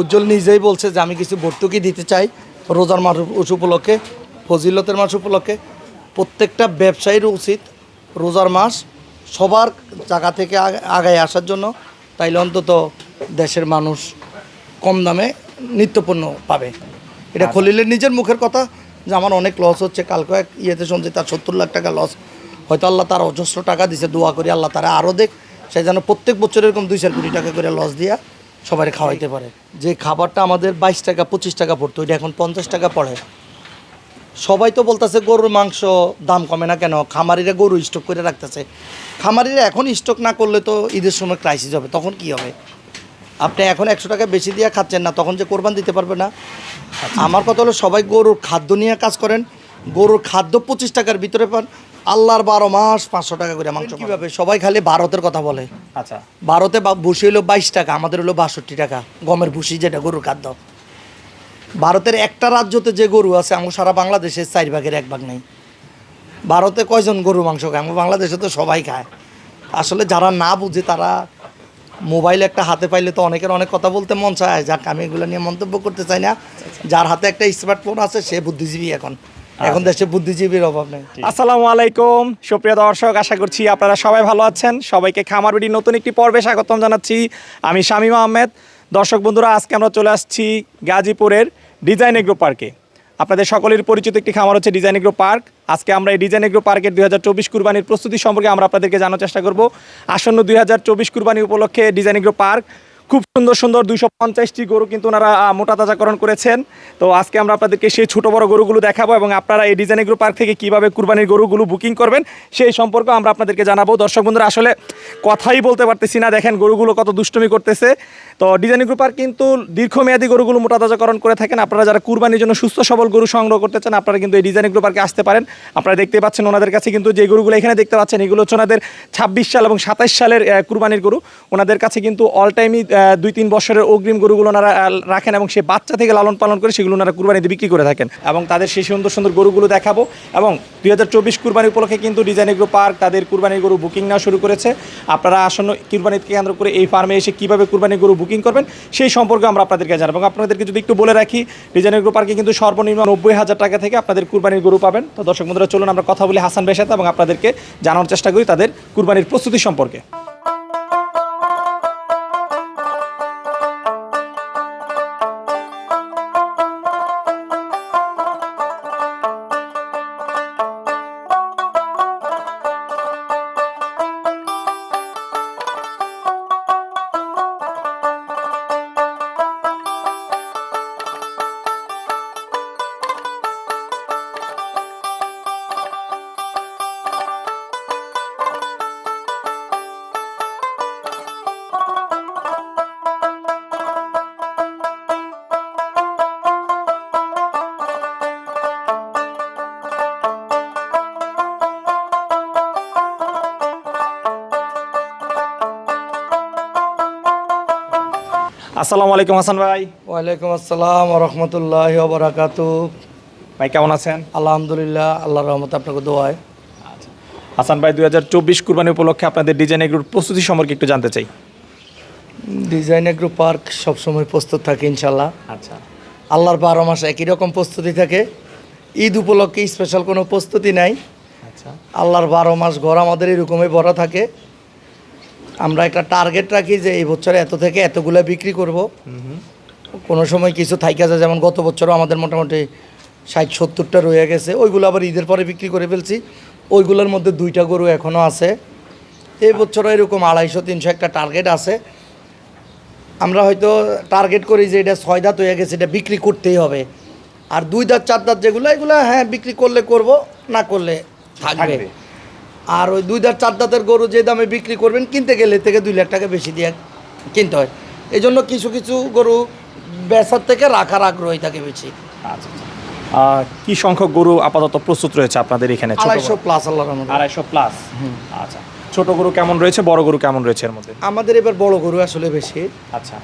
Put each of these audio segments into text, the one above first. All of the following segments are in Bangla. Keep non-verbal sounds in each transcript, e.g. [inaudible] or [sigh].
উজ্জ্বল নিজেই বলছে যে আমি কিছু ভর্তুকি দিতে চাই রোজার মাস উপলক্ষে ফজিলতের মাস উপলক্ষে। প্রত্যেকটা ব্যবসায়ীর উচিত রোজার মাস সবার জায়গা থেকে আগায় আসার জন্য। তাইলে অন্তত দেশের মানুষ কম দামে নিত্যপণ্য পাবে। এটা খলিলের নিজের মুখের কথা যে আমার অনেক লস হচ্ছে। কালকে এক ইয়েতে শুনছি তার সত্তর লাখ টাকা লস হয়তো আল্লাহ তার অজস্র টাকা দিছে দোয়া করি আল্লাহ তারা আরও দেখ। সে যেন প্রত্যেক বছর এরকম দুই চার কোটি টাকা করে লস দিয়া সবাই খাওয়াইতে পারে। যে খাবারটা আমাদের বাইশ টাকা পঁচিশ টাকা পড়তো ওইটা এখন পঞ্চাশ টাকা পড়ে। সবাই তো বলতেছে গরুর মাংস দাম কমে না কেন? খামারিরা গরু স্টক করে রাখতেছে। খামারিরা এখন স্টক না করলে তো ঈদের সময় ক্রাইসিস হবে তখন কি হবে? আপনি এখন একশো টাকা বেশি দিয়ে খাচ্ছেন না তখন যে কোরবান দিতে পারবে না? আমার কথা হলো সবাই গরুর খাদ্য নিয়ে কাজ করেন। গরুর খাদ্য পঁচিশ টাকার ভিতরে পান আল্লাহর বারো মাস পাঁচশো টাকা করে মাংস কীভাবে? সবাই খালি ভারতের কথা বলে। আচ্ছা। ভারতে ভুসি হলো বাইশ টাকা আমাদের হলো বাষট্টি টাকা গমের ভুসি যেটা গরুর খাদ্য। ভারতের একটা রাজ্যতে যে গরু আছে আমার সারা বাংলাদেশের চার ভাগের এক ভাগ নেই। ভারতে কয়জন গরু মাংস খায়? আমার বাংলাদেশে তো সবাই খায়। আসলে যারা না বুঝে তারা মোবাইল একটা হাতে পাইলে তো অনেকের অনেক কথা বলতে মন চায়। যাক আমি এগুলো নিয়ে মন্তব্য করতে চাই না। যার হাতে একটা স্মার্টফোন আছে সে বুদ্ধিজীবী এখন। এখন দেশে বুদ্ধিজীবীর অভাব নেই। আসসালামু আলাইকুম। সুপ্রিয় দর্শক আশা করছি আপনারা সবাই ভালো আছেন। সবাইকে খামার বিডির নতুন একটি পর্বে স্বাগতম জানাচ্ছি। আমি শামীম আহমেদ। দর্শক বন্ধুরা আজকে আমরা চলে আসছি গাজীপুরের ডিজাইন এগ্রো পার্কে। আপনাদের সকলের পরিচিত একটি খামার হচ্ছে ডিজাইন এগ্রো পার্ক। আজকে আমরা এই ডিজাইন এগ্রো পার্কের দুই হাজার চব্বিশ কুরবানির প্রস্তুতি সম্পর্কে আমরা আপনাদেরকে জানার চেষ্টা করব। আসন্ন দুই হাজার চব্বিশ কুরবানি উপলক্ষে ডিজাইন এগ্রো পার্ক খুব সুন্দর সুন্দর দুইশো পঞ্চাশটি গরু কিন্তু ওনারা মোটা তাজাকরণ করেছেন। তো আজকে আমরা আপনাদেরকে সেই ছোট বড় গরুগুলো দেখাবো এবং আপনারা এই ডিজাইন গ্রুপ পার্ক থেকে কীভাবে কুরবানির গরুগুলো বুকিং করবেন, সেই সম্পর্কে আমরা আপনাদেরকে জানাব। দর্শক বন্ধুরা, আসলে কথাই বলতে পারতেছি না, দেখেন গরুগুলো কত দুষ্টমি করতেছে। তো ডিজাইন গ্রুপ পার্ক কিন্তু দীর্ঘমেয়াদী গরুগুলো মোটা তাজাকরণ করে থাকেন। আপনারা যারা কুরবানির জন্য সুস্থ সবল গরু সংগ্রহ করতে চান, আপনারা কিন্তু এই ডিজাইন গ্রুপ পার্কে আসতে পারেন। আপনারা দেখতে পাচ্ছেন ওনাদের কাছে কিন্তু যে গরুগুলো এখানে দেখতে পাচ্ছেন, এগুলো হচ্ছে ওনাদের ছাব্বিশ সাল এবং সাতাইশ সালের কুরবানির গরু। ওনাদের কাছে কিন্তু অল টাইমই দুই তিন বছরের অগ্রিম গরুগুলো ওনারা রাখেন এবং সেই বাচ্চা থেকে লালন পালন করে সেগুলো ওনারা কুরবানিতে বিক্রি করে থাকেন। এবং তাদের সেই সুন্দর সুন্দর গরুগুলো দেখাবো। এবং দুই হাজার চব্বিশ কুরবানি উপলক্ষে কিন্তু ডিজাইন পার্ক, তাদের কুরবানির গরু বুকিং নেওয়া শুরু করেছে। আপনারা আসন্ন কুরবানিকে কেন্দ্র করে এই ফার্মে এসে কীভাবে কুরবানির গরু বুকিং করবেন, সেই সম্পর্কে আমরা আপনাদেরকে জানাব। এবং আপনাদেরকে যদি একটু বলে রাখি, ডিজাইন পার্কে কিন্তু সর্বনিম্ন নব্বই হাজার টাকা থেকে আপনাদের কুরবানির গরু পাবেন। তো দর্শক বন্ধুরা, চলুন আমরা কথা বলি হাসান ভাইয়ের সাথে এবং আপনাদেরকে জানানোর চেষ্টা করি তাদের কুরবানির প্রস্তুতি সম্পর্কে। আসসালামু আলাইকুম হাসান ভাই। ওয়ালাইকুম আসসালাম রহমতুল্লাহ বরাকাত। ভাই কেমন আছেন? আলহামদুলিল্লাহ আল্লাহ রহমত আপনাকে দোয়ায়। হাসান ভাই দুই হাজার চব্বিশ কুরবানি উপলক্ষে আপনাদের ডিজাইন এগ্রোর প্রস্তুতি সম্পর্কে একটু জানতে চাই। ডিজাইন এগ্রো পার্ক সবসময় প্রস্তুত থাকে ইনশাল্লাহ আচ্ছা। আল্লাহর বারো মাসে একই রকম প্রস্তুতি থাকে। ঈদ উপলক্ষে স্পেশাল কোনো প্রস্তুতি নাই। আচ্ছা। আল্লাহর বারো মাস ঘর আমাদের এরকমই ভরা থাকে। আমরা একটা টার্গেট রাখি যে এই বছরে এত থেকে এতগুলো বিক্রি করব। কোনো সময় কিছু থাইকা যায়, যেমন গত বছরও আমাদের মোটামুটি ষাট সত্তরটা রয়ে গেছে, ওইগুলো আবার ঈদের পরে বিক্রি করে ফেলছি। ওইগুলোর মধ্যে দুইটা গরু এখনও আছে। এই বছরও এরকম আড়াইশো, তিনশো একটা টার্গেট আছে। আমরা হয়তো টার্গেট করি যে এটা ছয় দাঁত হয়ে গেছে, এটা বিক্রি করতেই হবে। আর দুই দাঁত, চার দাঁত যেগুলো, এগুলো হ্যাঁ বিক্রি করলে করব, না করলে থাকবে। আর ওই দুই দাঁত চার দাঁতের গরু যে দামে বিক্রি করবেন কিনতে গেলে থেকে দুই লাখ টাকা বেশি দিয়ে কিনতে হয়। এই জন্য কিছু কিছু গরু বেচার থেকে রাখার আগ্রহী থাকে বেশি। আচ্ছা আচ্ছা। কি সংখ্যক গরু আপাতত প্রস্তুত রয়েছে আপনাদের এখানে? ছোট আড়াইশো প্লাস রহমতে। আড়াইশো প্লাস আচ্ছা। ছোট গরু কেমন রয়েছে বড় গরু কেমন রয়েছে এর মধ্যে? আমাদের এবার বড় গরু আসলে বেশি। আচ্ছা।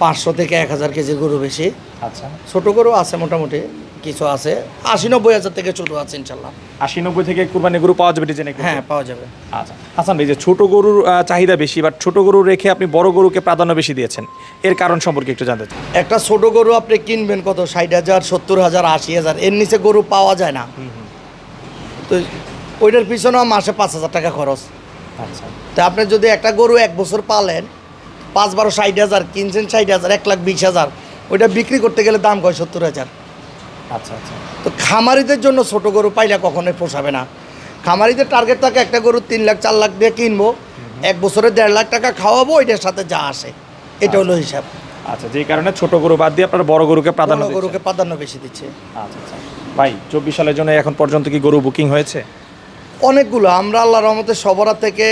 পাঁচশো থেকে এক হাজার কেজির গরু বেশি। আচ্ছা। ছোট গরু আছে মোটামুটি। কিছু আছে। আশি নব্বই হাজার থেকে শুরু আছে ইনশাল্লাহ। আশি নব্বই থেকে কুরবানি গরু পাওয়া যাবে ডিজাইনে হ্যাঁ পাওয়া যাবে। আচ্ছা। হাসান ভাই যে ছোট গরুর চাহিদা বেশি বাট ছোট গরু রেখে আপনি বড় গরুকে প্রাধান্য বেশি দিয়েছেন এর কারণ সম্পর্কে একটু জানতে চাই। একটা ছোট গরু আপনি কিনবেন কত? ষাট হাজার সত্তর হাজার আশি হাজার এর নিচে গরু পাওয়া যায় না। তো ওইটার পিছনেও মাসে পাঁচ হাজার টাকা খরচ। আচ্ছা। তা আপনি যদি একটা গরু এক বছর পালেন পাঁচ বারো ষাট হাজার কিনছেন ষাট হাজার এক লাখ বিশ হাজার ওইটা বিক্রি করতে গেলে দাম কয়? সত্তর হাজার। আচ্ছা আচ্ছা। তো খামারিদের জন্য ছোট গরু পাইলে কখনোই পোষাবে না। খামারিদের টার্গেট থাকে একটা গরু তিন লাখ চার লাখ দিয়ে কিনবো এক বছরে দেড় লাখ টাকা খাওয়াবো এটার সাথে যা আসে। এটা হলো হিসাব। আচ্ছা যে কারণে ছোট গরু বাদ দিয়ে আপনার বড় গরুকে প্রাধান্য গরুকে প্রাধান্য বেশি দিচ্ছে। আচ্ছা আচ্ছা। ভাই চব্বিশ সালের জন্য এখন পর্যন্ত কি গরু বুকিং হয়েছে? অনেকগুলো। আমরা আল্লাহ রহমতে সবরা থেকে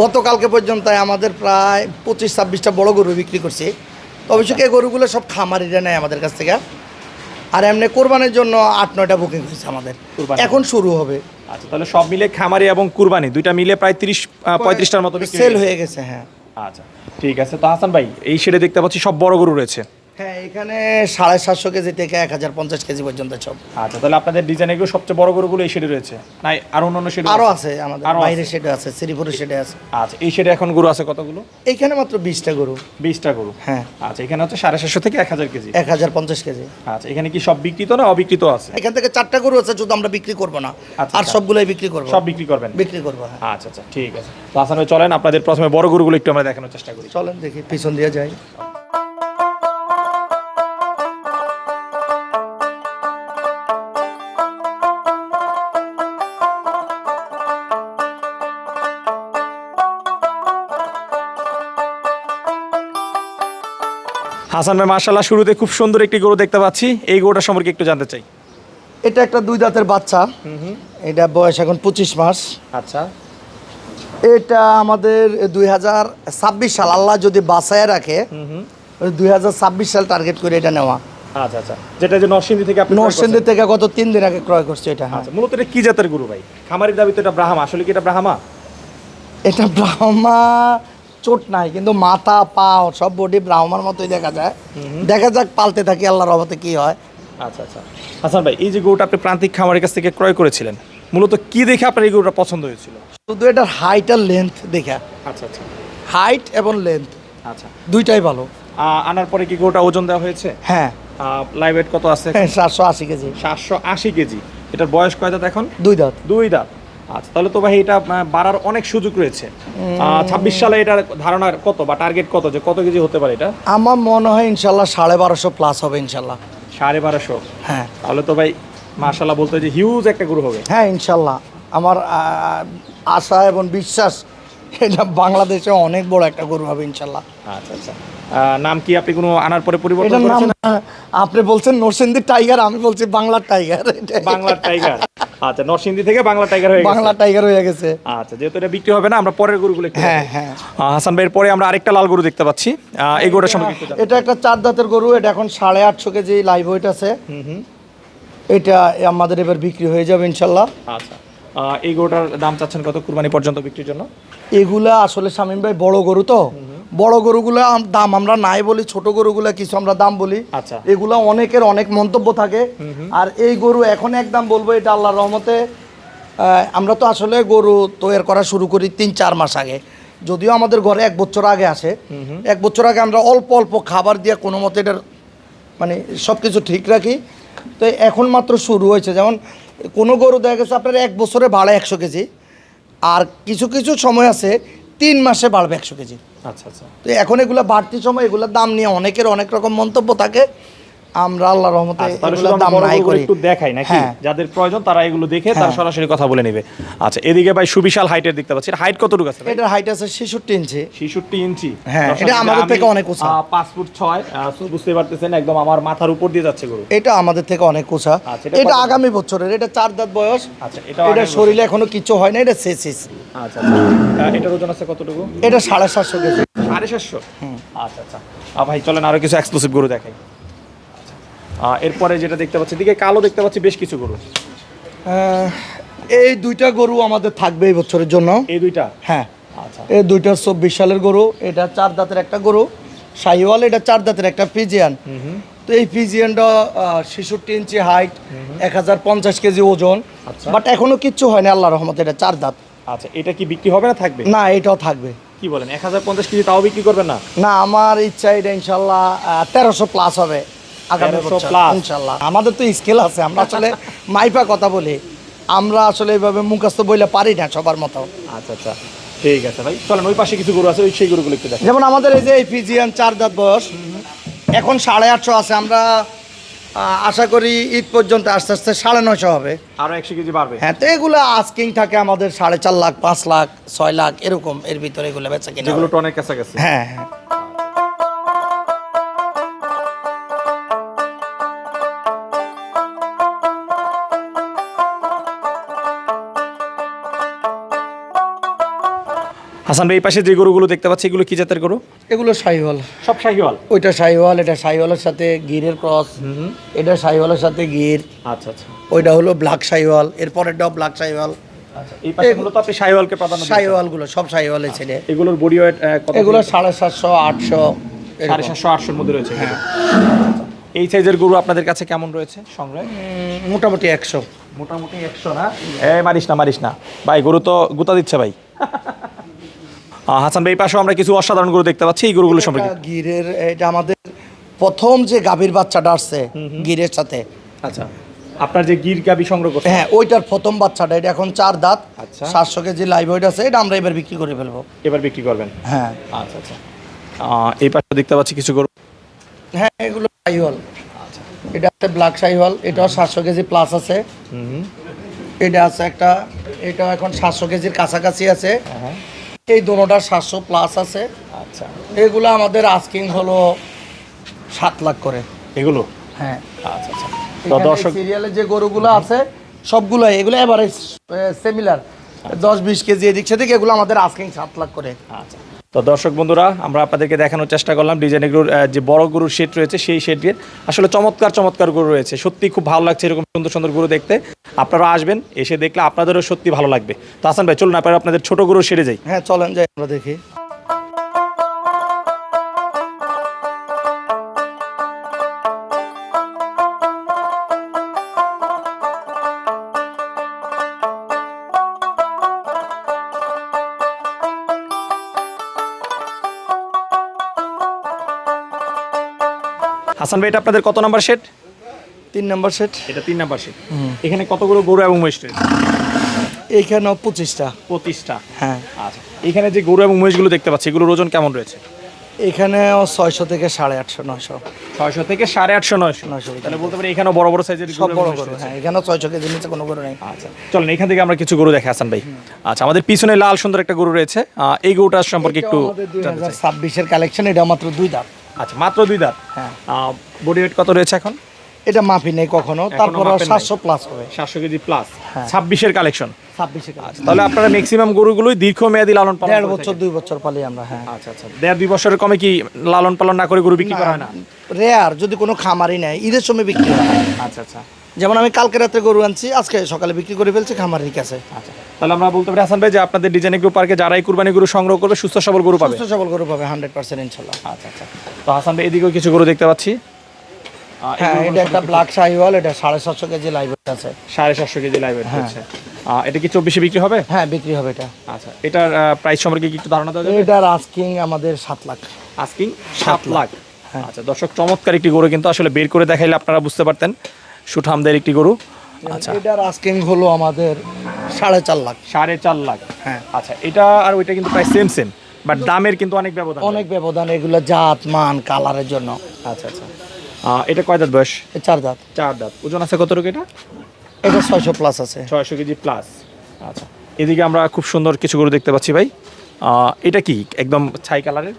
গতকালকে পর্যন্ত আমাদের প্রায় পঁচিশ ছাব্বিশটা বড় গরু বিক্রি করছি। অবশ্যই এই গরুগুলো সব খামারিরা নেয় আমাদের কাছ থেকে? আর এমনি কোরবানির জন্য আট নয়টা বুকিং হয়েছে আমাদের। এখন শুরু হবে। আচ্ছা তাহলে সব মিলে খামারি এবং কুরবানি দুইটা মিলে প্রায় তিরিশ পঁয়ত্রিশটার মতো সেল হয়ে হয়ে গেছে হ্যাঁ। আচ্ছা ঠিক আছে। তো হাসান ভাই এই শেডে দেখতে পাচ্ছি সব বড় গরু রয়েছে। হ্যাঁ এখানে সাড়ে সাতশো কেজি থেকে এক হাজার পঞ্চাশ কেজি পর্যন্ত সব। আচ্ছা তাহলে আপনাদের ডিজাইন এগুলো সবচেয়ে বড় গরুগুলো এই শেডে রয়েছে? নাই আর অন্য শেড আরও আছে আমাদের আরও বাইরের শেডে আছে শ্রীপুরের শেডে আছে। আচ্ছা এই শেডে এখন গরু আছে কতগুলো? এইখানে মাত্র বিশটা গরু। বিশটা গরু? হ্যাঁ। আচ্ছা এখানে হচ্ছে সাড়ে সাতশো থেকে এক হাজার কেজি। এক হাজার পঞ্চাশ কেজি। আচ্ছা এখানে কি সব বিক্রিত না অবিকৃত আছে? এখান থেকে চারটা গরু আছে শুধু আমরা বিক্রি করব না। আচ্ছা, আর আচ্ছা। সবগুলোই বিক্রি করব। সব বিক্রি করবেন? বিক্রি করব হ্যাঁ। আচ্ছা আচ্ছা ঠিক আছে। তো ভাই চলেন আপনাদের প্রথমে বড় গরুগুলো একটু আমরা দেখানোর চেষ্টা করি। চলেন দেখি পিছন দিয়ে যাই। হাসান ভাই মার্শাল্লাহ শুরুতে খুব সুন্দর একটি গরু দেখতে পাচ্ছি। এই গরুটা সম্পর্কে একটু জানতে চাই। এটা একটা দুই দাঁতের বাচ্চা। এটা বয়স এখন পঁচিশ মাস। আচ্ছা। এটা আমাদের দুই হাজার ছাব্বিশ সাল আল্লাহ যদি বাঁচায় রাখে দুই হাজার ছাব্বিশ সাল টার্গেট করে এটা নেওয়া। আচ্ছা আচ্ছা। যেটা যে নরসিংদী থেকে আপনি নরসিংদী থেকে গত তিন দিন আগে ক্রয় করছে এটা হ্যাঁ। আচ্ছা মূলত এটা কি জাতের গরু ভাই? খামারের দাবি তো এটা ব্রাহ্মা আসলে কি এটা ব্রাহ্মা? এটা ব্রাহ্মা চোট নাই কিন্তু মাথা পা সব বডি ব্রাহ্মার মতোই দেখা যায়। দেখা যাক পালতে থাকি আল্লাহর রহমতে কি হয়। আচ্ছা আচ্ছা। হাসান ভাই এই যে গরুটা আপনি প্রান্তিক খামারের কাছ থেকে ক্রয় করেছিলেন মূলত কি দেখে আপনার এই গরুটা পছন্দ হয়েছিল? শুধু এটার হাইট আর লেন্থ দেখা। আচ্ছা আচ্ছা। হাইট এবং লেন্থ আচ্ছা। দুইটাই ভালো। আনার পরে কি গরুটা ওজন দেওয়া হয়েছে? হ্যাঁ। লাইভ ওয়েট কত আছে? সাতশো আশি কেজি। সাতশো আশি কেজি। এটার বয়স কয় দাঁত এখন? দুই দাঁত। দুই দাঁত। আচ্ছা তাহলে তো ভাই এটা বাড়ার অনেক সুযোগ রয়েছে। ছাব্বিশ সালে এটার ধারণা কত বা টার্গেট কত যে কত কেজি হতে পারে এটা? আমার মনে হয় ইনশাল্লাহ সাড়ে বারোশো প্লাস হবে ইনশাল্লাহ। সাড়ে বারোশো? হ্যাঁ। তাহলে তো ভাই মার্শাল্লাহ বলতে যে হিউজ একটা গরু হবে। হ্যাঁ ইনশাল্লাহ। আমার আশা এবং বিশ্বাস এটা বাংলাদেশে অনেক বড় একটা গরু হবে ইনশাল্লাহ। আচ্ছা আচ্ছা। নাম কি আপনি কোনো আনার পরে পরিবর্তন আপনি বলছেন নরসিংদীর টাইগার আমি বলছি বাংলার টাইগার বাংলার টাইগার আচ্ছা নরসিংদী থেকে বাংলা টাইগার হয়ে বাংলা টাইগার হয়ে গেছে। আচ্ছা যেহেতু এটা বিক্রি হবে না আমরা পরের গরুগুলো হ্যাঁ হ্যাঁ। হাসান ভাইয়ের পরে আমরা আরেকটা লাল গরু দেখতে পাচ্ছি। এই গরুটার সম্পর্কে এটা একটা চার দাঁতের গরু এটা এখন সাড়ে আটশো কেজি লাইভ ওয়েট আছে। হুম হুম। এটা আমাদের এবার বিক্রি হয়ে যাবে ইনশাল্লাহ। আচ্ছা এই গরুটার দাম চাচ্ছেন কত কুরবানি পর্যন্ত বিক্রির জন্য? এগুলা আসলে শামীম ভাই বড় গরু তো। বড় গরুগুলো দাম আমরা নাই বলি ছোট গরুগুলা কিছু আমরা দাম বলি। আচ্ছা। এগুলা অনেকের অনেক মন্তব্য থাকে। আর এই গরু এখন এক দাম বলব এটা আল্লাহর রহমতে আমরা তো আসলে গরু তৈরি করা শুরু করি তিন চার মাস আগে। যদিও আমাদের ঘরে এক বছর আগে আসে। এক বছর আগে আমরা অল্প অল্প খাবার দিয়ে কোনো মতে এটার মানে সব কিছু ঠিক রাখি। তো এখন মাত্র শুরু হয়েছে। যেমন কোনো গরু দেখা গেছে আপনার এক বছরে ভাড়া একশো কেজি। আর কিছু কিছু সময় আছে তিন মাসে বাড়বে একশো কেজি। আচ্ছা আচ্ছা। তো এখন এগুলো বাড়তি সময় এগুলোর দাম নিয়ে অনেকের অনেক রকম মন্তব্য থাকে। আমরা আল্লাহ রহমতে আচ্ছা, দাম নাই করি। একটু দেখাই নাকি? হ্যাঁ। যাদের প্রয়োজন তারা এগুলো দেখে তারা হ্যাঁ। সরাসরি কথা বলে নেবে। আচ্ছা এদিকে ভাই সুবিশাল হাইটের দেখতে পাচ্ছি। হাইট কতটুকু আছে এটার হাইট আছে ছেষট্টি ইঞ্চি ছেষট্টি ইঞ্চি হ্যাঁ, এটা আমাদের থেকে অনেক উঁচা। আহ, পাঁচ ফুট ছয় বুঝতে পারতেছেন একদম আমার মাথার উপর দিয়ে যাচ্ছে গরু। এটা আমাদের থেকে অনেক উঁচা। আচ্ছা, এটা এটা আগামী বছরের এটা চার দাঁত বয়স। আচ্ছা এটাও এটা শরীরে এখনও কিছু হয় না এটা বছর। আচ্ছা আচ্ছা। এটার ওজন আছে কতটুকু? এটা সাড়ে সাতশো কেজি। সাড়ে সাতশো? আচ্ছা আচ্ছা। ভাই চলেন আরও কিছু এক্সক্লুসিভ গরু দেখাই। এরপরে যেটা দেখতে পাচ্ছি দিকে কালো দেখতে পাচ্ছি বেশ কিছু গরু। এই দুইটা গরু আমাদের থাকবে এই বছরের জন্য। এই দুইটা? হ্যাঁ। আচ্ছা। এই দুইটা চব্বিশ সালের গরু এটা চার দাঁতের একটা গরু। শাহিওয়াল এটা চার দাঁতের একটা পিজিয়ান তো এই পিজিএনটা ছেষট্টি ইঞ্চি হাইট এক হাজার পঞ্চাশ কেজি ওজন। আচ্ছা। বাট এখনও কিচ্ছু হয়নি আল্লাহ রহমত এটা চার দাঁত। আচ্ছা এটা কি বিক্রি হবে না থাকবে? না এটাও থাকবে। কি বলেন এক হাজার পঞ্চাশ কেজি তাও বিক্রি করবেন না? না আমার ইচ্ছা এটা ইনশাল্লাহ তেরোশো প্লাস হবে। আগামী 1300 বছর plus? ইনশাল্লাহ আমাদের তো স্কেল আছে আমরা আসলে [laughs] মাইপা কথা বলি। আমরা আসলে এইভাবে মুখস্থ বইলে পারি না সবার মতো। আচ্ছা আচ্ছা। ঠিক আছে ভাই। চলেন ওই পাশে কিছু গরু আছে ওই সেই গরুগুলো একটু দেখেন যেমন আমাদের এই যে এই পিজিয়ান চার দাঁত বয়স এখন সাড়ে আটশো আছে। আমরা আশা করি ঈদ পর্যন্ত আস্তে আস্তে সাড়ে নয়শো হবে। আরও একশো কেজি বাড়বে। হ্যাঁ তো এগুলো আস্কিং থাকে আমাদের সাড়ে চার লাখ পাঁচ লাখ ছয় লাখ এরকম এর ভিতরে এগুলো বেচা কিনা হয়। টনের কাছাকাছি। হ্যাঁ হ্যাঁ। হাসান ভাই এই পাশে যে গরুগুলো দেখতে পাচ্ছি এগুলো কি জাতের গরু? এগুলো শাহিওয়াল। সব শাহিওয়াল? ওইটা শাহিওয়াল এটা শাহিওয়ালের সাথে গিরের ক্রস এটা শাহিওয়ালের সাথে গির। আচ্ছা আচ্ছা। ওইটা হলো ব্ল্যাক শাহিওয়াল এরপরেরটাও ব্ল্যাক শাহিওয়াল। আচ্ছা। শাহিওয়ালগুলো সব শাহিওয়ালের ছেলে। এগুলোর বডি ওয়েট কত এগুলো সাড়ে সাতশো আটশো সাড়ে সাতশো আটশোর মধ্যে রয়েছে এগুলো। এই সাইজের গরু আপনাদের কাছে কেমন রয়েছে সংগ্রহে? মোটামুটি একশো। মোটামুটি একশো না? এ মারিস না মারিস না। ভাই গরু তো গুতা দিচ্ছে ভাই। হাসান ভাই পাশেও আমরা কিছু অসাধারণ গরু দেখতে পাচ্ছি। এই গরুগুলো সম্পর্কে গিরের এটা আমাদের প্রথম যে গাভীর বাচ্চাটা আসছে গিরের সাথে। আচ্ছা। আপনার যে গির গাবি সংগ্রহ করছেন হ্যাঁ ওইটার প্রথম বাচ্চাটা এটা এখন চার দাঁত। আচ্ছা। সাতশো কেজি লাইভ ওয়েট আছে এটা আমরা এবার বিক্রি করে ফেলব। এবার বিক্রি করবেন? হ্যাঁ। আচ্ছা আচ্ছা। এই পাশে দেখতে পাচ্ছি কিছু গরু। হ্যাঁ এগুলো আচ্ছা এটা আছে ব্ল্যাক শাহিওয়াল এটাও সাতশো কেজি প্লাস আছে। হুম। এটা আছে একটা এটা এখন সাতশো কেজির কাছাকাছি আছে। হ্যাঁ। এই দুটা সাতশো প্লাস আছে। আচ্ছা। এগুলো আমাদের আস্কিং হলো সাত লাখ করে। এগুলো? হ্যাঁ। আচ্ছা আচ্ছা। তো দর্শক সিরিয়ালে যে গরুগুলো আছে সবগুলো এগুলো এভারেজ সিমিলার দশ বিশ কেজি এদিক সেদিক এগুলো আমাদের আস্কিং সাত লাখ করে। আচ্ছা। তো দর্শক বন্ধুরা, আমরা আপনাদেরকে দেখানোর চেষ্টা করলাম ডিজাইন গরুর যে বড় গুরুর শেড রয়েছে, সেই শেডের আসলে চমৎকার চমৎকার গুরু রয়েছে। সত্যি খুব ভালো লাগছে এরকম সুন্দর সুন্দর গুরু দেখতে। আপনারা আসবেন, এসে দেখলে আপনাদেরও সত্যি ভালো লাগবে। তো হাসান ভাই, চলুন আপনারা আপনাদের ছোট গুরু সেরে যাই। হ্যাঁ চলেন যাই আমরা দেখি। হাসান ভাই এটা আপনাদের কত নাম্বার সেট? তিন নম্বর সেট। এটা তিন নাম্বার সেট। এখানে কতগুলো গরু এবং মহিষ রয়েছে? এইখানেও পঁচিশটা। পঁচিশটা? হ্যাঁ। আচ্ছা এখানে যে গরু এবং মহিষগুলো দেখতে পাচ্ছি এগুলোর ওজন কেমন রয়েছে? এখানেও ছয়শো থেকে সাড়ে আটশো নয়শো। ছয়শো থেকে সাড়ে আটশো নয়শো। নয়শো তাহলে বলতে পারি এখানেও বড় বড় সাইজের সব বড় গরু হ্যাঁ এখানেও ছয়শো কেজির নিচে কোনো গরু নেই। আচ্ছা চলেন এখান থেকে আমরা কিছু গরু দেখে হাসান ভাই। আচ্ছা আমাদের পিছনে লাল সুন্দর একটা গরু রয়েছে। এই গরুটার সম্পর্কে একটু। ছাব্বিশের কালেকশন এটা মাত্র দুই দাঁত। আচ্ছা মাত্র দুই দাঁত? হ্যাঁ। বডি ওয়েট কত রয়েছে এখন? এটা মাফি নেই কখনো তারপর। সাতশো প্লাস হবে। সাতশো কেজি প্লাস হ্যাঁ। ছাব্বিশের কালেকশন ছাব্বিশে তাহলে আপনারা ম্যাক্সিমাম গরুগুলোই দীর্ঘমেয়াদী লালন পালন দেড় বছর। দুই বছর পালি আমরা হ্যাঁ। আচ্ছা আচ্ছা দেড় দুই বছরের কমে কি লালন পালন না করে গরু বিক্রি করা হয় না? রেয়ার যদি কোনো খামারই নেয় ঈদের সময় বিক্রি হয়। আচ্ছা আচ্ছা। যেমন আমি কালকে রাতে গরু আনছি আজকে সকালে বিক্রি করে ফেলছি খামারির কাছে আচ্ছা। তাহলে আমরা বলতে পারি হাসান ভাই যে আপনাদের ডিজাইন গ্রুপ পার্কে যারাই কুরবানি গরু সংগ্রহ করবে সুস্থ সবল গরু পাবে? সুস্থ সবল গরু পাবে হান্ড্রেড পার্সেন্ট ইনশাল্লাহ। আচ্ছা আচ্ছা। তো হাসান ভাই এদিকেও কিছু গরু দেখতে পাচ্ছি। হ্যাঁ এটা একটা ব্ল্যাক শাহিওয়াল এটা সাড়ে সাতশো কেজি লাইভ আছে। সাড়ে সাতশো কেজি লাইভ হচ্ছে আহ, এটা কি চব্বিশে বিক্রি হবে? হ্যাঁ বিক্রি হবে এটা। আচ্ছা এটার প্রাইস সম্পর্কে কি একটু ধারণা দেওয়া যাবে? এটার আস্কিং আমাদের সাত লাখ। আস্কিং সাত লাখ। আচ্ছা দর্শক চমৎকার একটি গরু কিন্তু আসলে বের করে দেখাইলে আপনারা বুঝতে পারতেন। সুঠামদের একটি গরু। আচ্ছা। এটার আস্কিং হলো আমাদের সাড়ে চার লাখ। সাড়ে চার লাখ। হ্যাঁ। আচ্ছা এটা আর ওইটা কিন্তু প্রায় সেম সেম বাট দামের কিন্তু অনেক ব্যবধান। অনেক ব্যবধান এগুলো জাত মান কালারের জন্য। আচ্ছা আচ্ছা। এটা কয় দাঁত বয়স? চার দাঁত। চার দাঁত। ওজন আছে কতটুকু এটা? এটা ছয়শো প্লাস আছে। ছয়শো কেজি প্লাস আচ্ছা এদিকে আমরা খুব সুন্দর কিছু গরু দেখতে পাচ্ছি ভাই। এটা কি? একদম ছাই কালারের?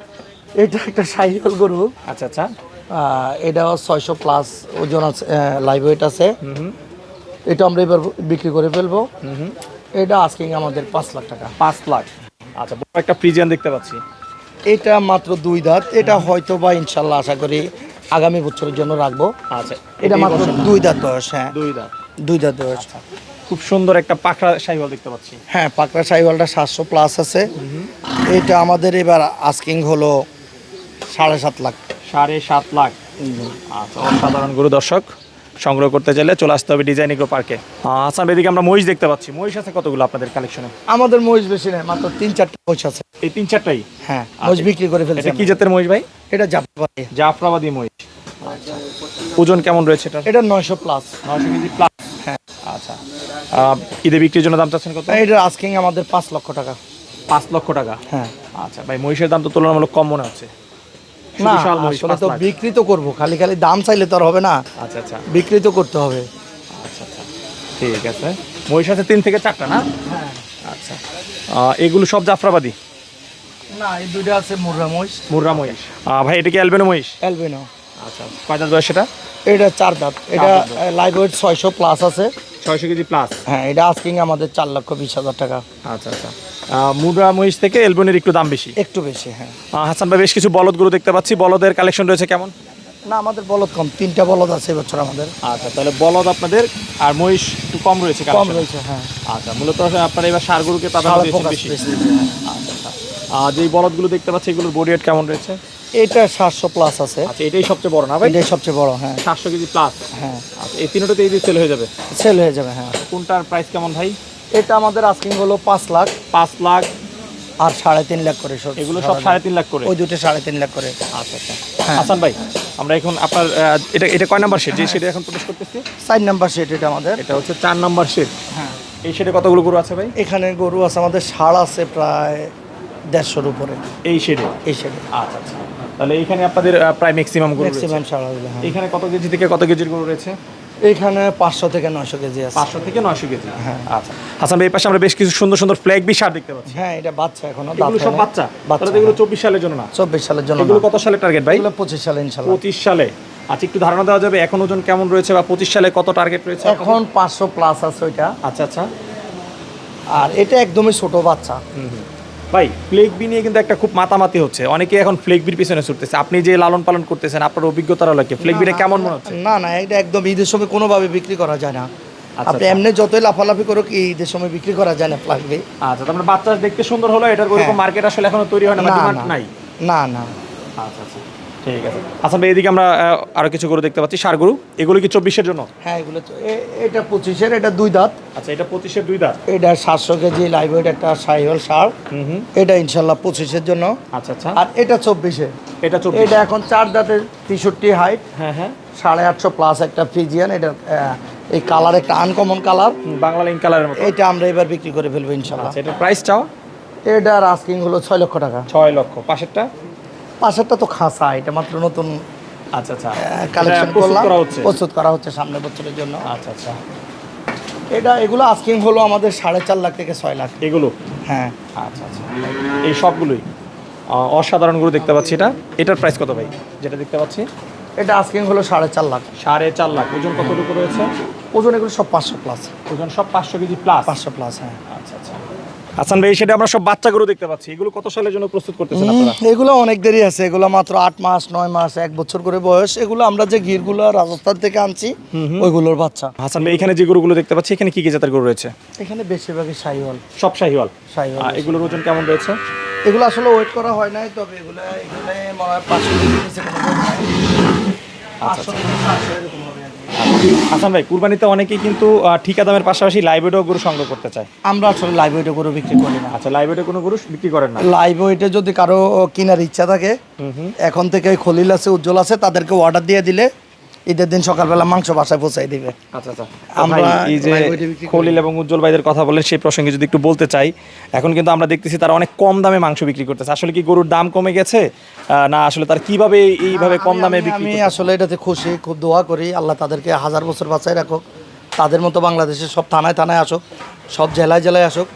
এটা একটা সাইকেল গরু। আচ্ছা আচ্ছা। এটাও ছয়শো প্লাস ওজন আছে লাইভ ওয়েট আছে। এটা আমরা এবার বিক্রি করে ফেলব। এটা আস্কিং আমাদের পাঁচ লাখ টাকা। পাঁচ লাখ। আচ্ছা বড় একটা ফ্রিজিয়ান দেখতে পাচ্ছি। এটা মাত্র দুই দাঁত। এটা হয়তো বা ইনশাল্লাহ আশা করি আগামী বছরের জন্য রাখব। আচ্ছা এটা মাত্র দুই দাঁত বয়স হ্যাঁ। দুই দাঁত। দুই দাঁত বয়স। খুব সুন্দর একটা পাখরা সাইওয়াল দেখতে পাচ্ছি। হ্যাঁ পাকড়া সাইওয়ালটা সাতশো প্লাস আছে। এটা আমাদের এবার আস্কিং হলো সাড়ে সাত লাখ। সাড়ে সাত লাখ। আচ্ছা অসাধারণ গরু দর্শক সংগ্রহ করতে চাইলে চলে আসতে হবে ডিজাইন ইকো পার্কে। আসাম এদিকে আমরা মহিষ দেখতে পাচ্ছি। মহিষ আছে কতগুলো আপনাদের কালেকশনে আমাদের মহিষ বেশি নেই মাত্র তিন চারটে মহিষ আছে। এই তিন চারটাই? হ্যাঁ মহিষ বিক্রি করে ফেলছে কি জাতের মহিষ ভাই? এটা জাপানি জাফরাবাদী মহিষ। আচ্ছা ওজন কেমন রয়েছে এটা এটা নয়শো প্লাস নয়শো কেজি প্লাস হ্যাঁ। আচ্ছা আহ, ঈদে বিক্রির জন্য দাম চাচ্ছেন কত? এটা আস্কিং আমাদের পাঁচ লক্ষ টাকা। পাঁচ লক্ষ টাকা? হ্যাঁ। আচ্ছা ভাই মহিষের দাম তো তুলনামূলক কম মনে হচ্ছে। বিশাল মহিষ, তো বিক্রি তো করব খালি খালি দাম চাইলে তো আর হবে না। আচ্ছা আচ্ছা। বিক্রি তো করতে হবে। আচ্ছা আচ্ছা। ঠিক আছে। মহিষ আছে তিন থেকে চারটা না? হ্যাঁ। আচ্ছা। এগুলো সব জাফরাবাদী? না এই দুইটা আছে মুর্রা মহিষ। মুর্রা মহিষ। ভাই এটা কি অ্যালবেনো মহিষ? অ্যালবিনো। আচ্ছা কয় দাঁত বয়স সেটা এটা চার দাঁত এটা। লাইভ ওয়েট ছয়শো প্লাস আছে। ছয়শো কেজি প্লাস হ্যাঁ এটা আস্কিং আমাদের চার লক্ষ বিশ হাজার টাকা। আচ্ছা আচ্ছা। আহ, মহিষ থেকে এলবনের একটু দাম বেশি? একটু বেশি হ্যাঁ। হাসান ভাই বেশ কিছু বলদ গরু দেখতে পাচ্ছি। বলদের কালেকশন রয়েছে কেমন? না আমাদের বলদ কম। তিনটা বলদ আছে এবছর আমাদের। আচ্ছা তাহলে বলদ আপনাদের আর মহিষ একটু কম রয়েছে কম রয়েছে হ্যাঁ। আচ্ছা মূলত আপনারা এবার সার গরুকে প্রাধান্য দিয়েছেন বেশি। বেশি আচ্ছা আচ্ছা। আর যেই বলদগুলো দেখতে পাচ্ছি এগুলোর বডি কেমন রয়েছে? এটা সাতশো প্লাস আছে। আচ্ছা এটাই সবচেয়ে বড় না ভাই? এটাই সবচেয়ে বড় হ্যাঁ। সাতশো কেজি প্লাস হ্যাঁ। আচ্ছা এই তিনটাতে এই সেল হয়ে যাবে? সেল হয়ে যাবে হ্যাঁ। কোনটার প্রাইস কেমন ভাই? এটা আমাদের আস্কিং হলো পাঁচ লাখ। পাঁচ লাখ। আর সাড়ে তিন লাখ করে এগুলো সব সাড়ে তিন লাখ করে? ওই দুটো সাড়ে তিন লাখ করে। আচ্ছা আচ্ছা। হ্যাঁ। হাসান ভাই আমরা এখন আপনার এটা এটা কয় নাম্বার সেট যে সেটা এখন প্রবেশ করতেছি? চার নাম্বার সেট এটা আমাদের। এটা হচ্ছে চার নাম্বার সেট হ্যাঁ। এই সেটে কতগুলো গরু আছে ভাই? এখানে গরু আছে আমাদের ষাড় আছে প্রায় দেড়শোর উপরে। এই সেটে এই সেটে আচ্ছা আচ্ছা। তাহলে এখানে আপনাদের প্রায় ম্যাক্সিমাম গরু ম্যাক্সিমাম হইলে হ্যাঁ। এখানে কত কেজি থেকে কত কেজির গরু রয়েছে? এখানে পাঁচশো থেকে নয়শো কেজি আছে। পাঁচশো থেকে নয়শো কেজি। হ্যাঁ। আচ্ছা। হাসান ভাই পাশে আমরা বেশ কিছু সুন্দর সুন্দর ফ্ল্যাগ বি সার দেখতে পাচ্ছি। হ্যাঁ এটা বাচ্চা এখনও এগুলো সব বাচ্চা? বাচ্চা এগুলো চব্বিশ সালের জন্য না? চব্বিশ সালের জন্য এগুলো কত সালের টার্গেট ভাই? এগুলো পঁচিশ সালে ইনশাল্লাহ। পঁচিশ সালে। আচ্ছা একটু ধারণা দেওয়া যাবে এখন ওজন কেমন রয়েছে বা পঁচিশ সালে কত টার্গেট রয়েছে এখন? পাঁচশো প্লাস আছে ওইটা। আচ্ছা আচ্ছা। আর এটা একদমই ছোট বাচ্চা। ভাই ফ্লেক বি নিয়ে কিন্তু একটা খুব মাতামাতি হচ্ছে। অনেকে এখন ফ্লেক বির পিছনে ছুটতেছে। আপনি যে লালন পালন করতেছেন আপনার অভিজ্ঞতা হলো কি ফ্লেক বিটা কেমন মনে হচ্ছে? না না এটা একদম ঈদের সময় কোনোভাবে বিক্রি করা যায় না। আচ্ছা, আপনি আচ্ছা। এমনি যতই লাফালাফি করুক এই ঈদের সময় বিক্রি করা যায় না লাগবে আচ্ছা তারপরে বাচ্চা দেখতে সুন্দর হলো এটার ওরকম হ্যাঁ। মার্কেট আসলে এখনও তৈরি হয় না ডিমান্ড নাই? না না। আচ্ছা আচ্ছা। ঠিক আছে। আচ্ছা ভাই এদিকে আমরা আহ, আরও কিছু গরু দেখতে পাচ্ছি। সার গরু এগুলো কি চব্বিশের জন্য? হ্যাঁ এগুলো এটা পঁচিশের এটা দুই দাঁত। আচ্ছা এটা পঁচিশের দুই দাঁত? এটা সাতশো কেজি লাইভওয়েট একটা সাইহল সার। হুম হুম। এটা ইনশাল্লাহ পঁচিশের জন্য। আচ্ছা আচ্ছা। আর এটা চব্বিশে। এটা চব্বিশ। এটা এখন চার দাঁতের তেষট্টি হাইট হ্যাঁ হ্যাঁ। সাড়ে আটশো প্লাস একটা ফ্রিজিয়ান এটা এই কালার একটা আনকমন কালার বাংলা লিঙ্ক কালারের মতো। এটা আমরা এবার বিক্রি করে ফেলব ইনশাল্লাহ। আচ্ছা এটার প্রাইস চাও এটার আস্কিং হলো ছয় লক্ষ টাকা। ছয় লক্ষ। পাশেরটা? পাশেরটা তো খাসা এটা মাত্র নতুন। আচ্ছা আচ্ছা। কালেকশন করলাম। প্রস্তুত করা হচ্ছে সামনের বছরের জন্য। আচ্ছা আচ্ছা। এটা এগুলো আস্কিং হলো আমাদের সাড়ে চার লাখ থেকে ছয় লাখ। এগুলো? হ্যাঁ। আচ্ছা আচ্ছা। এই সবগুলোই? আহ, অসাধারণ গরু দেখতে পাচ্ছি এটা। এটার প্রাইস কত ভাই? যেটা দেখতে পাচ্ছি? এটা আস্কিং হলো সাড়ে চার লাখ। সাড়ে চার লাখ। ওজন কতটুকু রয়েছে? ওজন এগুলো সব পাঁচশো প্লাস ওজন সব পাঁচশো কেজি প্লাস পাঁচশো প্লাস হ্যাঁ। আচ্ছা আচ্ছা। হাসান ভাই সেটা আমরা সব বাচ্চা গরু দেখতে পাচ্ছি। এগুলো কত সালের জন্য প্রস্তুত করতেছেন আপনারা? এগুলো অনেক দেরি আছে। এগুলো মাত্র আট মাস নয় মাস এক বছর করে বয়স। এগুলো আমরা যে গিরগুলো রাজস্থান থেকে আনছি ওইগুলোর বাচ্চা। হাসান ভাই এখানে যে গরুগুলো দেখতে পাচ্ছি এখানে কি কি জাতের গরু রয়েছে? এখানে বেশিরভাগই সাইওয়াল সব শাহিওয়াল? সাইওয়াল এগুলোর ওজন কেমন রয়েছে? এগুলো আসলে ওয়েট করা হয় নাই তবে এগুলো এখানে মনে হয় পাঁচশো কেজি weight নাই। পাঁচশো থেকে হাসান ভাই কুরবানিতে অনেকেই কিন্তু ঠিকা দামের পাশাপাশি লাইভেডও গরু সংগ্রহ করতে চায়। আমরা আসলে ওয়েটে গরু বিক্রি করি না। আচ্ছা লাইভেডে কোনো গরু বিক্রি করেন না? ওয়েটে যদি কারও কেনার ইচ্ছা থাকে এখন থেকে খলিল আছে উজ্জ্বল আছে তাদেরকে অর্ডার দিয়ে দিলে ঈদের দিন সকালবেলা মাংস বাসায় পৌঁছাই দিবে। আচ্ছা আচ্ছা। আমরা এই যে। খলিল এবং উজ্জ্বল ভাইদের কথা বলেন সেই প্রসঙ্গে যদি একটু বলতে চাই এখন কিন্তু আমরা দেখতেছি তারা অনেক কম দামে মাংস বিক্রি করতেছে। আসলে কি গরুর দাম কমে গেছে? না আসলে তার কীভাবে এইভাবে কম দামে বিক্রি আমি আসলে এটাতে খুশি খুব দোয়া করি। আল্লাহ তাদেরকে হাজার বছর বাঁচায় রাখুক। তাদের মতো বাংলাদেশের সব থানায় থানায় আসুক সব জেলায় জেলায় আসুক।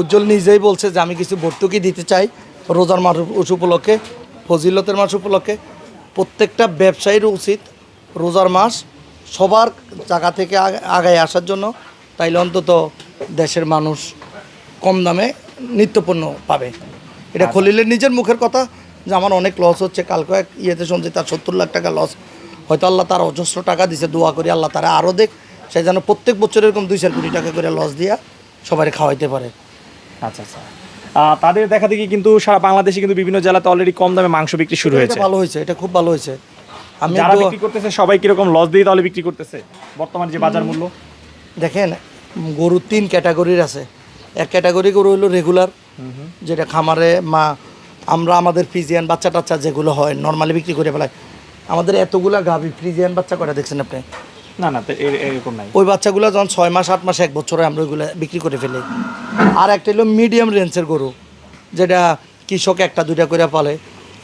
উজ্জ্বল নিজেই বলছে যে আমি কিছু ভর্তুকি দিতে চাই রোজার মাস উপলক্ষে ফজিলতের মাস উপলক্ষে। প্রত্যেকটা ব্যবসায়ীর উচিত রোজার মাস সবার জায়গা থেকে আগায় আসার জন্য তাইলে অন্তত দেশের মানুষ কম দামে নিত্যপণ্য পাবে। এটা খলিলের নিজের মুখের কথা যে আমার অনেক লস হচ্ছে কালকে এক ইয়েতে শুনছি তার সত্তর লাখ টাকা লস হয়তো আল্লাহ তার অজস্র টাকা দিছে দোয়া করি আল্লাহ তারা আরও দেখ সে যেন প্রত্যেক বছর এরকম দুই চার কোটি টাকা করে লস দিয়া সবাই খাওয়াইতে পারে। আচ্ছা আচ্ছা। তাদের দেখা দেখি কিন্তু সারা বাংলাদেশে কিন্তু বিভিন্ন জেলাতে অলরেডি কম দামে মাংস বিক্রি শুরু হয়েছে। ভালো হয়েছে এটা খুব ভালো হয়েছে। আমি যারা বিক্রি করতেছে সবাই কীরকম লস দিয়ে তাহলে বিক্রি করতেছে? বর্তমানে যে বাজার মূল্য। দেখেন গরু তিন ক্যাটাগরির আছে। এক ক্যাটাগরি গরু হলো রেগুলার যেটা খামারে মা আমরা আমাদের ফ্রিজিয়ান বাচ্চা টাচ্চা যেগুলো হয় নর্মালি বিক্রি করে ফেলায়। আমাদের এতগুলা গাভি ফ্রিজিয়ান বাচ্চা কটা দেখছেন আপনি? না না তো এরকম নাই। ওই বাচ্চাগুলো যখন ছয় মাস আট মাস এক বছরে আমরা ওইগুলো বিক্রি করে ফেলি। আর একটা হলো মিডিয়াম রেঞ্জের গরু যেটা কৃষক একটা দুইটা করে পালে।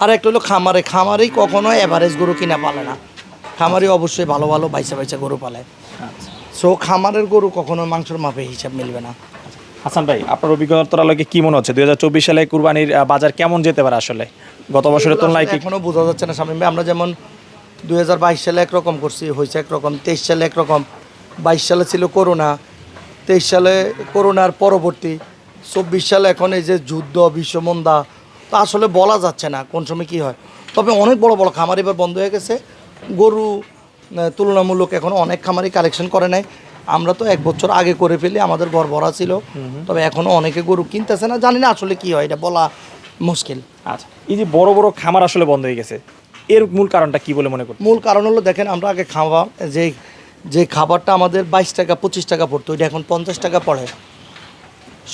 আর একটা হলো খামারে। খামারেই কখনো অ্যাভারেজ গরু কিনা পালে না। খামারে অবশ্যই ভালো ভালো বাইসা বাইসা গরু পালে। আচ্ছা। সো খামারের গরু কখনো মাংসের মাপে হিসাব মিলবে না। হাসান ভাই আপনার অভিজ্ঞতার আলোকে কি মনে হচ্ছে? দুই হাজার চব্বিশ সালে কুরবানির বাজার কেমন যেতে পারে আসলে? গত বছরের তুলনায় এখনও বোঝা যাচ্ছে না সামনে। আমরা যেমন দুই হাজার বাইশ সালে একরকম করছি হয়েছে একরকম। তেইশ সালে একরকম। বাইশ সালে ছিল করোনা। তেইশ সালে করোনার পরবর্তী। চব্বিশ সালে এখন এই যে যুদ্ধ বিশ্বমন্দা তো আসলে বলা যাচ্ছে না কোন সময় কী হয়। তবে অনেক বড় বড় খামার এবার বন্ধ হয়ে গেছে। গরু তুলনামূলক এখন অনেক খামারই কালেকশন করে নাই। আমরা তো এক বছর আগে করে ফেলি আমাদের ঘর ভরা ছিল। তবে এখনও অনেকে গরু কিনতেছে না জানি না আসলে কি হয় এটা বলা মুশকিল। আচ্ছা এই যে বড় বড় খামার আসলে বন্ধ হয়ে গেছে এর মূল কারণটা কি বলে মনে করছেন? মূল কারণ হলো দেখেন আমরা আগে খাওয়া যে যে খাবারটা আমাদের বাইশ টাকা পঁচিশ টাকা পড়তো ওইটা এখন পঞ্চাশ টাকা পড়ে।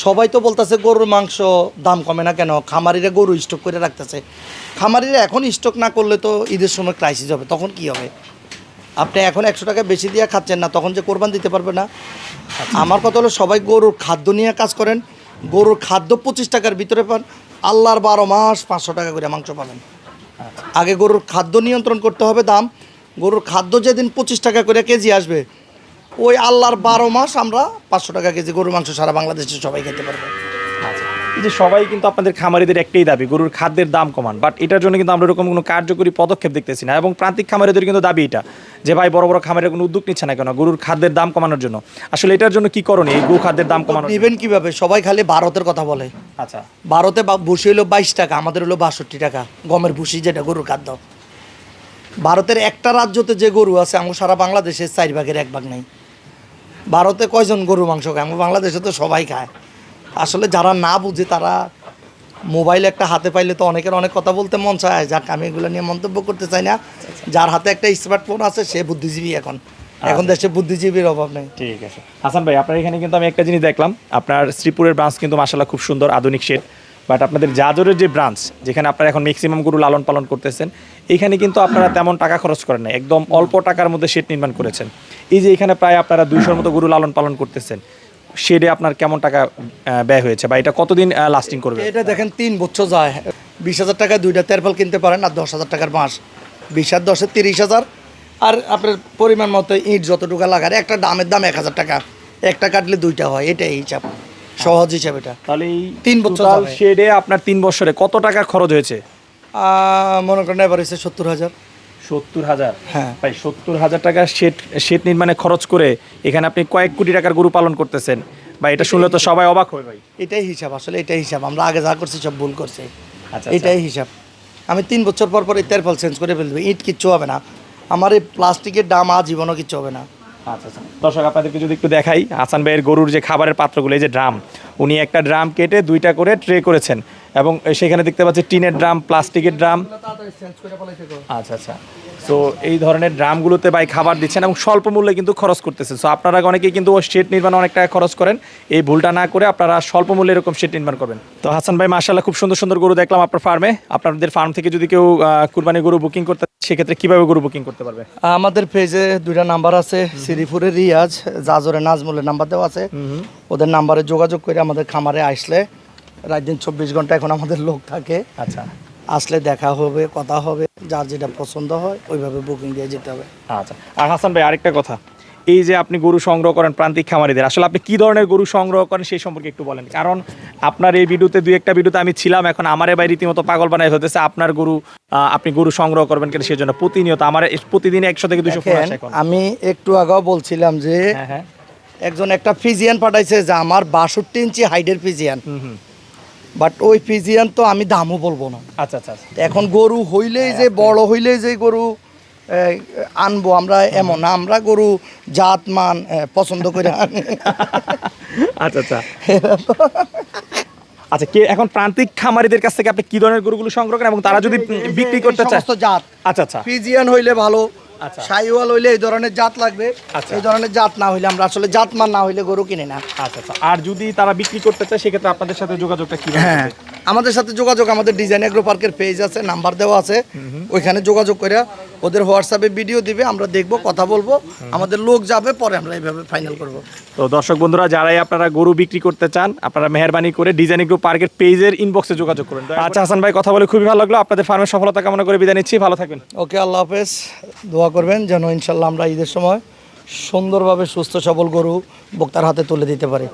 সবাই তো বলতেছে গরুর মাংস দাম কমে না কেন? খামারিরা গরু স্টক করে রাখতেছে। খামারিরা এখন স্টক না করলে তো ঈদের সময় ক্রাইসিস হবে, তখন কি হবে? আপনি এখন একশো টাকা বেশি দিয়ে খাচ্ছেন না, তখন যে কোরবান দিতে পারবে না। আমার কথা হলো সবাই গরুর খাদ্য নিয়ে কাজ করেন, গরুর খাদ্য পঁচিশ টাকার ভিতরে পান, আল্লাহর বারো মাস পাঁচশো টাকা করে মাংস পাবেন। আগে গরুর খাদ্য নিয়ন্ত্রণ করতে হবে দাম, গরুর খাদ্য যেদিন পঁচিশ টাকা করে কেজি আসবে ওই আল্লাহর বারো মাস আমরা পাঁচশো টাকা কেজি গরুর মাংস সারা বাংলাদেশে সবাই খেতে পারব। আচ্ছা। যে সবাই কিন্তু আপনাদের খামারিদের একটাই দাবি গরুর খাদ্যের দাম কমান। বাট এটার জন্য কিন্তু আমরা এরকম কোনো কার্যকরী পদক্ষেপ দেখতেছি না। এবং প্রান্তিক খামারিদের কিন্তু দাবি এটা যে ভাই বড় বড় খামারের কোনো উদ্যোগ নিচ্ছে না কেন গরুর খাদ্যের দাম কমানোর জন্য। আসলে এটার জন্য কি করণীয়? এই গো খাদ্যের দাম কমানো? নেবেন কীভাবে? সবাই খালি ভারতের কথা বলে। আচ্ছা। ভারতে ভুসি হলো বাইশ টাকা আমাদের হলো বাষট্টি টাকা গমের ভুসি যেটা গরুর খাদ্য। ভারতের একটা রাজ্যতে যে গরু আছে আমার সারা বাংলাদেশে চার ভাগের এক ভাগ নেই। ভারতে কয়জন গরু মাংস খায়? আমার বাংলাদেশে তো সবাই খায়। আসলে যারা না বুঝে তারা মোবাইল একটা হাতে পাইলে তো অনেকের অনেক কথা বলতে মন চায়। যাক আমি এগুলো নিয়ে মন্তব্য করতে চাই না। যার হাতে একটা স্মার্টফোন আছে সে বুদ্ধিজীবী এখন। এখন দেশে বুদ্ধিজীবীর অভাব নেই। ঠিক আছে। হাসান ভাই আপনার এখানে কিন্তু আমি একটা জিনিস দেখলাম। আপনার শ্রীপুরের ব্রাঞ্চ কিন্তু মাসাল্লাহ খুব সুন্দর আধুনিক শেড বাট আপনাদের জাজরের যে ব্রাঞ্চ যেখানে আপনারা এখন ম্যাক্সিমাম গরু লালন পালন করতেছেন এখানে কিন্তু আপনারা তেমন টাকা খরচ করেন না একদম অল্প টাকার মধ্যে শেড নির্মাণ করেছেন। এই যে এখানে প্রায় আপনারা দুইশোর মতো গরু লালন পালন করতেছেন শেডে আপনার কেমন টাকা ব্যয় হয়েছে বা এটা কতদিন লাস্টিং করবে? এটা দেখেন তিন বছর যায়। বিশ হাজার টাকা দুইটা তেরপাল কিনতে পারেন আর দশ হাজার টাকার মাস বিশ আর দশে তিরিশ হাজার। আর আপনার পরিমাণ মতো ইট যতটুকু লাগার একটা দামের দাম এক হাজার টাকা। একটা কাটলে দুইটা হয় এটাই হিসাব। সহজ হিসাব এটা। তাহলে তিন বছর শেডে আপনার তিন বছরে কত টাকা খরচ হয়েছে? মনে করেন এবার হয়েছে সত্তর হাজার। সত্তর হাজার। হ্যাঁ। ভাই সত্তর হাজার টাকা শেড শেড নির্মাণে খরচ করে এখানে আপনি কয়েক কোটি টাকার গরু পালন করতেছেন। বা এটা শুনলে তো সবাই অবাক হবে ভাই। এটাই হিসাব আসলে এটাই হিসাব। আমরা আগে যা করছি সব ভুল করছি। আচ্ছা এটাই হিসাব। আমি তিন বছর পর পর এই ফল চেঞ্জ করে ফেলব ইট কিচ্ছু হবে না। আমার এই প্লাস্টিকের দাম আজীবনও কিচ্ছু হবে না। আচ্ছা আচ্ছা। দর্শক আপনাদেরকে যদি একটু দেখাই আসান ভাইয়ের গরুর যে খাবারের পাত্রগুলো এই যে ড্রাম উনি একটা ড্রাম কেটে দুইটা করে ট্রে করেছেন। এবং সেখানে দেখতে পাচ্ছি টিনের ড্রাম প্লাস্টিকের ড্রাম। আচ্ছা আচ্ছা। তো এই ধরনের ড্রামগুলোতে ভাই খাবার দিচ্ছেন এবং স্বল্প মূল্যে কিন্তু খরচ করতেছেন সো আপনারা অনেকেই কিন্তু শেড নির্মাণে অনেক টাকা খরচ করেন। এই ভুলটা না করে আপনারা স্বল্প মূল্যে এরকম শেড নির্মাণ করবেন। তো হাসান ভাই মাশাল্লাহ খুব সুন্দর সুন্দর গরু দেখলাম আপনার ফার্মে আপনাদের ফার্ম থেকে যদি কেউ কুরবানি গরু বুকিং করতে সেক্ষেত্রে কীভাবে গরু বুকিং করতে পারবে? আমাদের পেজে দুইটা নাম্বার আছে শ্রীপুরের রিয়াজ জাজরে নাজমুলের নাম্বার দেওয়া আছে। ওদের নাম্বারে যোগাযোগ করে আমাদের খামারে আসলে রাত দিন চব্বিশ ঘণ্টা এখন আমাদের লোক থাকে। আচ্ছা। আসলে দেখা হবে কথা হবে যার যেটা পছন্দ হয় ওইভাবে বুকিং দিয়ে যেতে হবে। আচ্ছা। আর হাসান ভাই আরেকটা কথা। এই যে আপনি গরু সংগ্রহ করেন প্রান্তিক খামারিদের আসলে আপনি কি ধরনের গরু সংগ্রহ করেন সেই সম্পর্কে একটু বলেন। কারণ আপনার এই ভিডিওতে দুই একটা ভিডিওতে আমি ছিলাম এখন আমার ভাই রীতিমতো পাগল বানাই হতেছে আপনার গরু আপনি গরু সংগ্রহ করবেন কেন সেই জন্য প্রতিনিয়ত আমার প্রতিদিন একশো থেকে দুশো আমি একটু আগেও বলছিলাম যে হ্যাঁ হ্যাঁ। একজন একটা ফিজিয়ান পাঠাইছে যে আমার বাষট্টি ইঞ্চি হাইডের ফিজিয়ান। হুম হুম। বাট ওই ফিজিয়ান তো আমি দামও বলব না। আচ্ছা আচ্ছা আচ্ছা। এখন গরু হইলেই যে বড় হইলেই যে গরু আনব আমরা এমন না আমরা গরু জাত মান পছন্দ করে আনি। আচ্ছা আচ্ছা। আচ্ছা কে এখন প্রান্তিক খামারিদের কাছ থেকে আপনি কি ধরনের গরুগুলো সংগ্রহ করেন? এবং তারা যদি বিক্রি করতে চায় জাত। আচ্ছা আচ্ছা। ফিজিয়ান হইলে ভালো। সাইওয়াল হইলে এই ধরনের জাত লাগবে। আচ্ছা। এই ধরনের জাত না হইলে আমরা আসলে জাত মান না হইলে গরু কিনে না। আচ্ছা আচ্ছা। আর যদি তারা বিক্রি করতে চায় সেক্ষেত্রে আপনাদের সাথে যোগাযোগটা কি হ্যাঁ। আমাদের সাথে যোগাযোগ আমাদের ডিজাইন এগ্রো পার্কের পেজ আছে নাম্বার দেওয়া আছে। ওইখানে যোগাযোগ করে ওদের হোয়াটসঅ্যাপে ভিডিও দিবে আমরা দেখব কথা বলব। আমাদের লোক যাবে পরে আমরা এইভাবে ফাইনাল করব। তো দর্শক বন্ধুরা যারাই আপনারা গরু বিক্রি করতে চান আপনারা মেহরবানি করে ডিজাইন গ্রুপ পার্কের পেজের ইনবক্সে যোগাযোগ করুন। আচ্ছা হাসান ভাই কথা বলে খুবই ভালো লাগল। আপনাদের ফার্মের সফলতা কামনা করে বিদায় নিচ্ছি। ভালো থাকবেন। ওকে আল্লাহ হাফেজ। দোয়া করবেন যেন ইনশাল্লাহ আমরা ঈদের সময় সুন্দরভাবে সুস্থ সবল গরু বক্তার হাতে তুলে দিতে পারি।